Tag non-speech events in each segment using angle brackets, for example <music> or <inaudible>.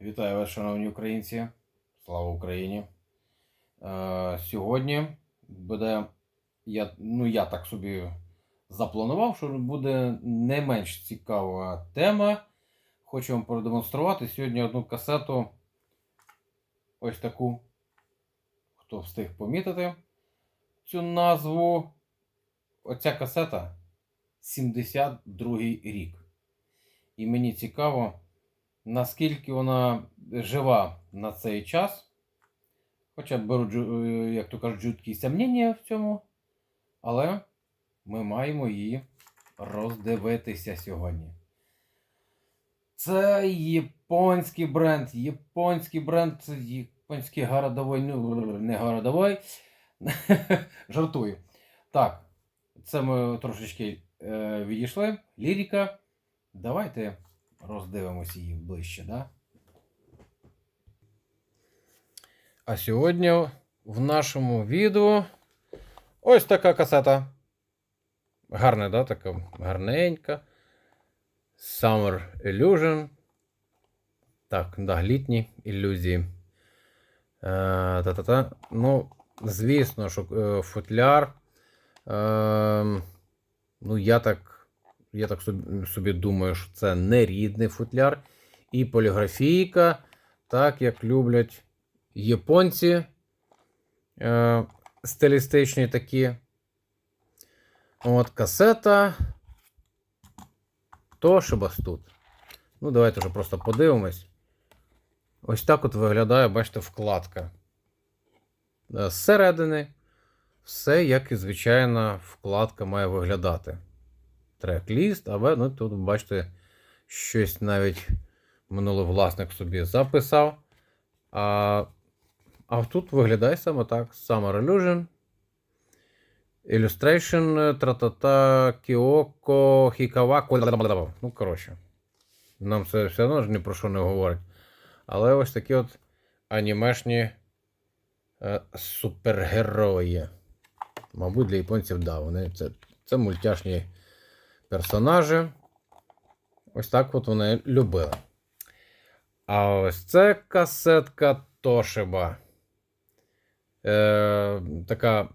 Вітаю вас, шановні українці. Слава Україні. Е, сьогодні буде, я, ну я так собі запланував, що буде не менш цікава тема. Хочу вам продемонструвати сьогодні одну касету. Ось таку. Хто встиг помітити цю назву. Оця касета 72 рік. І мені цікаво, наскільки вона жива на цей час. Хоча беру, е, як то кажуть, жуткі сумніння в цьому. Але ми маємо її роздивитися сьогодні. Це японський бренд, японський бренд, японський городовий, ну не городовий. <laughs> Жартую. Так, це ми трошечки е, відійшли. Лірика. Давайте роздивимося її ближче, да? А сьогодні в нашому відео ось така касета. Гарна, да? Така гарненька. Summer Illusion. Так, да, літні ілюзії. Е, Та-та-та. Ну, звісно, що е, футляр. Е, ну, я так, я так собі, думаю, що це не рідний футляр. І поліграфійка, так як люблять японці. Е, стилістичні такі. От касета. Тошибас тут. Ну, давайте вже просто подивимось. Ось так от виглядає, бачите, вкладка. Е, Зсередини все, як і звичайна вкладка має виглядати. Трек-ліст, але ну, тут, бачите, щось навіть минулий власник собі записав. А, а тут виглядає саме так: Summer Illusion. Illustration, тратата, Кіоко, Хікава, Ну, коротше. Нам це все одно ж ні про що не говорить. Але ось такі от анімешні е, супергерої. Мабуть, для японців, да, вони це, це мультяшні персонажі. Ось так от вони любили. А ось це касетка Тошиба. Е, така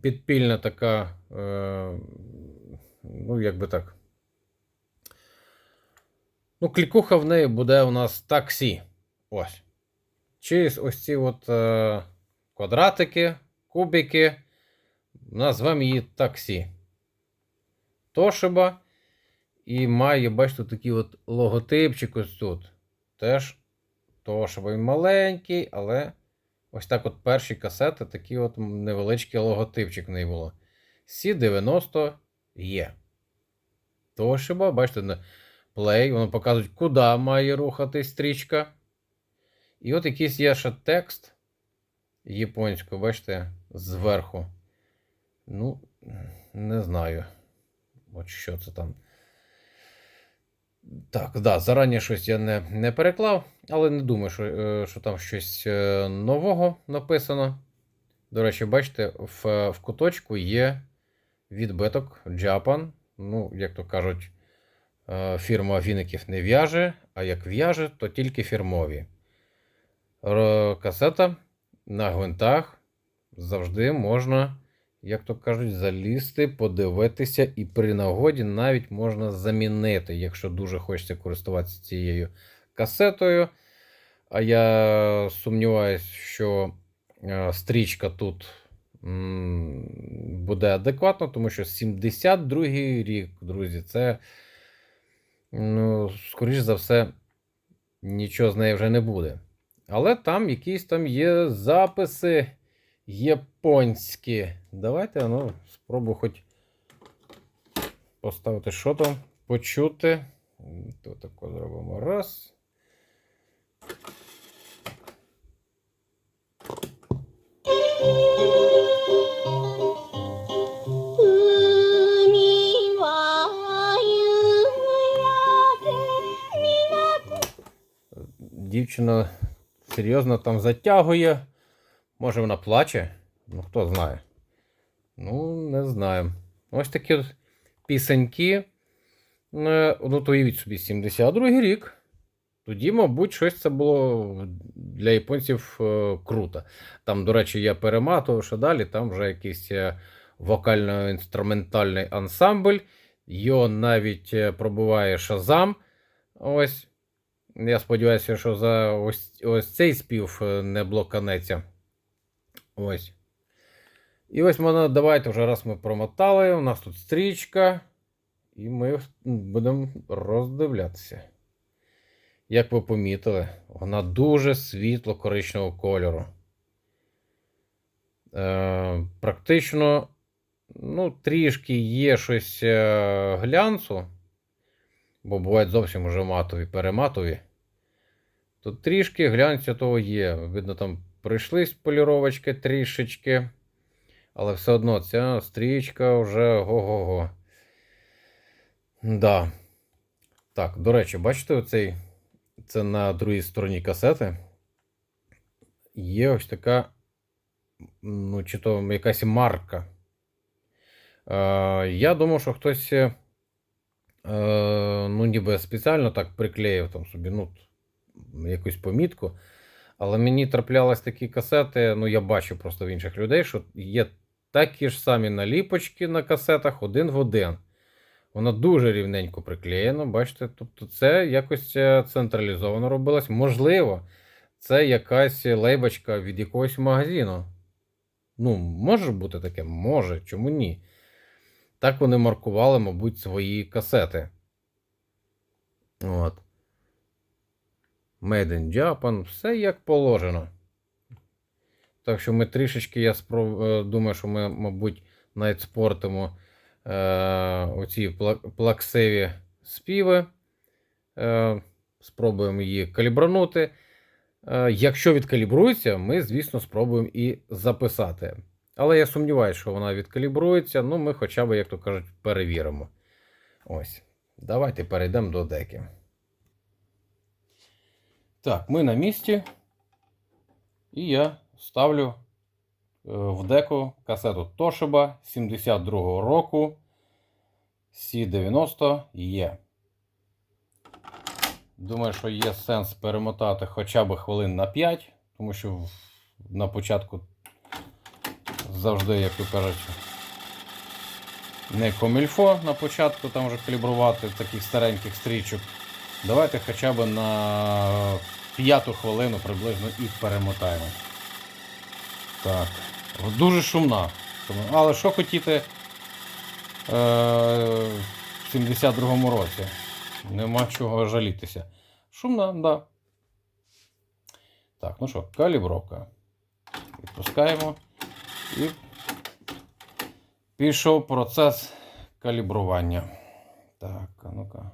підпільна така. Е, ну, як би так. Ну, клікуха в неї буде у нас таксі. Ось. Через ось ці от е, квадратики, кубики. Назвемо її таксі. Тошиба. І має, бачите, такий от логотипчик ось тут. Теж Тошиба. Він маленький, але ось так от перші касети, такий от невеличкий логотипчик в неї було. Сі-90 є. Тошиба, бачите, на play, воно показує, куди має рухатись стрічка. І от якийсь є ще текст японською, бачите, зверху. Ну, не знаю. От що це там. Так, да, зарані щось я не, не переклав, але не думаю, що, е, що там щось е, нового написано. До речі, бачите, в, в куточку є відбиток Japan. Ну, як то кажуть, е, фірма віників не в'яже, а як в'яже, то тільки фірмові. Касета на гвинтах завжди можна, як то кажуть, залізти, подивитися, і при нагоді навіть можна замінити, якщо дуже хочеться користуватися цією касетою. А я сумніваюся, що е, стрічка тут буде адекватно, тому що 72-й рік, друзі, це, ну, скоріш за все, нічого з нею вже не буде. Але там якісь там є записи японські. Давайте ну, спробую хоч поставити що там, почути. То тако зробимо раз. Дівчина серйозно там затягує. Може вона плаче? Ну, хто знає. Ну, не знаю. Ось такі пісеньки. Е, Ну, то уявіть собі, 72-й рік. тоді, мабуть, щось це було для японців е, круто. Там, до речі, я перематував, що далі там вже якийсь е, вокально-інструментальний ансамбль. Його навіть е, пробуває Шазам. Ось. Я сподіваюся, що за ось, ось цей спів е, не блоканеться. Ось. І ось мене, давайте вже раз ми промотали. У нас тут стрічка. І ми будемо роздивлятися. Як ви помітили, вона дуже світло коричневого кольору. Е, практично, ну, трішки є щось е, глянцу, бо бувають зовсім вже матові, перематові. Тут трішки глянцю того є. Видно, там прийшлись поліровочки трішечки. Але все одно ця стрічка вже го-го-го. Да. Так, до речі, бачите, оцей, це на другій стороні касети. Є ось така, ну, чи то якась марка. Е, я думав, що хтось, е, ну, ніби спеціально так приклеїв там собі, ну, якусь помітку. Але мені траплялись такі касети, ну, я бачу просто в інших людей, що є такі ж самі наліпочки на касетах один в один. Воно дуже рівненько приклеєно, бачите? Тобто це якось е, централізовано робилось. Можливо, це якась лейбочка від якогось магазину. Ну, може бути таке? Може, чому ні? Так вони маркували, мабуть, свої касети. От. Made in Japan, все як положено. Так що ми трішечки, я спроб... е, думаю, що ми, мабуть, навіть спортимо е, оці пла- плаксиві співи. Е, спробуємо її калібранути. Е, якщо відкалібрується, ми, звісно, спробуємо і записати. Але я сумніваюся, що вона відкалібрується. Ну, ми хоча б, як то кажуть, перевіримо. Ось. Давайте перейдемо до деки. Так, ми на місці. І я ставлю е, в деку касету Toshiba 72-го року C90 є. Думаю, що є сенс перемотати хоча б хвилин на 5, тому що на початку завжди, як то кажуть, не комільфо на початку там вже калібрувати таких стареньких стрічок. Давайте хоча б на п'яту хвилину приблизно і перемотаємо. Так. Дуже шумна. Але що хотіти е, в 72-му році? Нема чого жалітися. Шумна, да. Так, ну що, калібровка. Відпускаємо. І пішов процес калібрування. Так, а ну-ка.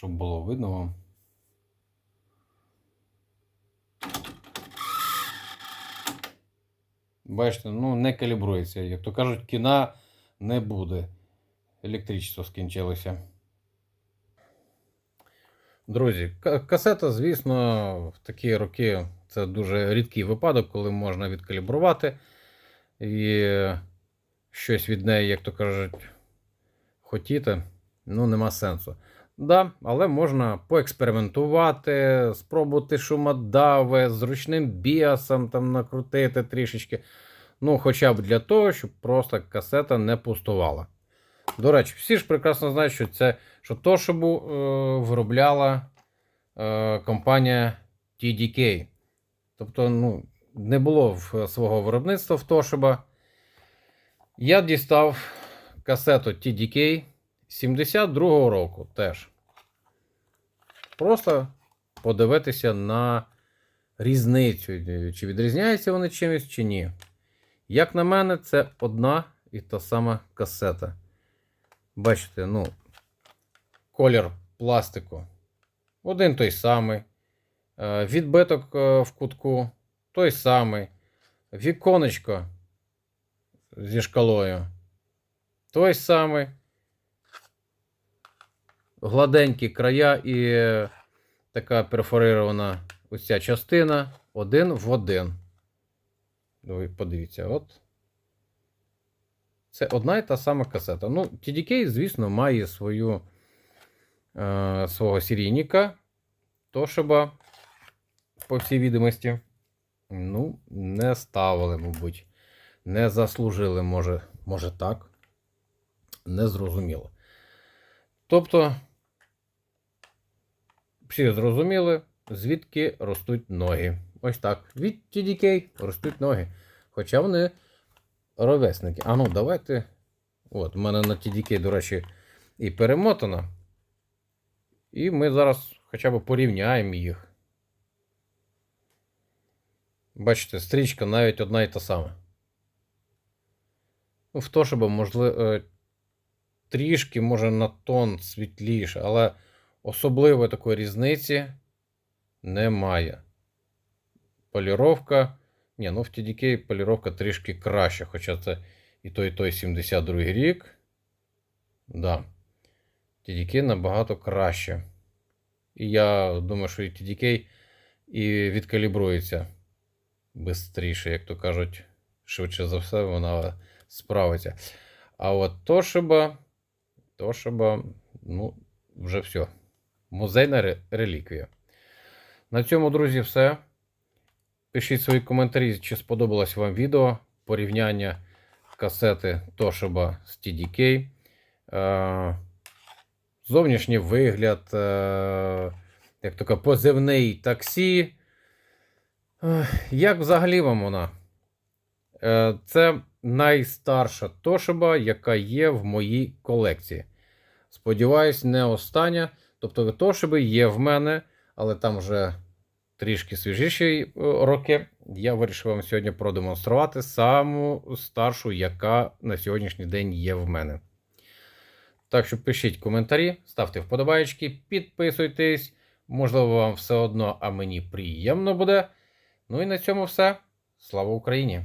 Щоб було видно вам. Бачите, ну не калібрується. Як то кажуть, кіна не буде. Електричество скінчилося. Друзі, касета, звісно, в такі роки це дуже рідкий випадок, коли можна відкалібрувати. І щось від неї, як то кажуть, хотіти, ну, нема сенсу. Да, але можна поекспериментувати, спробувати шумодави, з ручним біасом там накрутити трішечки. Ну, хоча б для того, щоб просто касета не пустувала. До речі, всі ж прекрасно знають, що це що Toshiba е, виробляла е, компанія TDK. Тобто, ну, не було в свого виробництва в Toshiba. Я дістав касету TDK 72-го року теж. Просто подивитися на різницю, чи відрізняються вони чимось, чи ні. Як на мене, це одна і та сама касета. Бачите, ну, колір пластику. Один той самий. Е, Відбиток е, в кутку той самий. Віконечко зі шкалою. Той самий. Гладенькі края і така перфорирована ось ця частина один в один. Ви подивіться, от. Це одна і та сама касета. Ну, TDK, звісно, має свою, е, свого серійника. Тошиба, по всій відомості, ну, не ставили, мабуть. Не заслужили, може, може так. Не зрозуміло. Тобто, всі зрозуміли, звідки ростуть ноги. Ось так. Від TDK ростуть ноги. Хоча вони ровесники. А ну, давайте. От, у мене на TDK, до речі, і перемотано. І ми зараз хоча б порівняємо їх. Бачите, стрічка навіть одна і та сама. Ну, в то, щоб, можливо, трішки, може, на тон світліше, але особливої такої різниці немає. Поліровка. Ні, ну в TDK поліровка трішки краща, хоча це і той, і той 72 рік. Да. TDK набагато краще. І я думаю, що і TDK і відкалібрується швидше, як то кажуть, швидше за все, вона справиться. А от Toshiba, Toshiba, ну, вже все. Музейна реліквія. На цьому, друзі, все. Пишіть свої коментарі, чи сподобалось вам відео порівняння касети Toshiba з TDK. Е, Зовнішній вигляд, е, як така позивний таксі. Е, Як взагалі вам вона? Це найстарша Toshiba, яка є в моїй колекції. Сподіваюсь, не остання. Тобто Toshiba є в мене, але там вже трішки свіжіші е, роки. Я вирішив вам сьогодні продемонструвати саму старшу, яка на сьогоднішній день є в мене. Так що пишіть коментарі, ставте вподобайки, підписуйтесь. Можливо, вам все одно, а мені приємно буде. Ну і на цьому все. Слава Україні!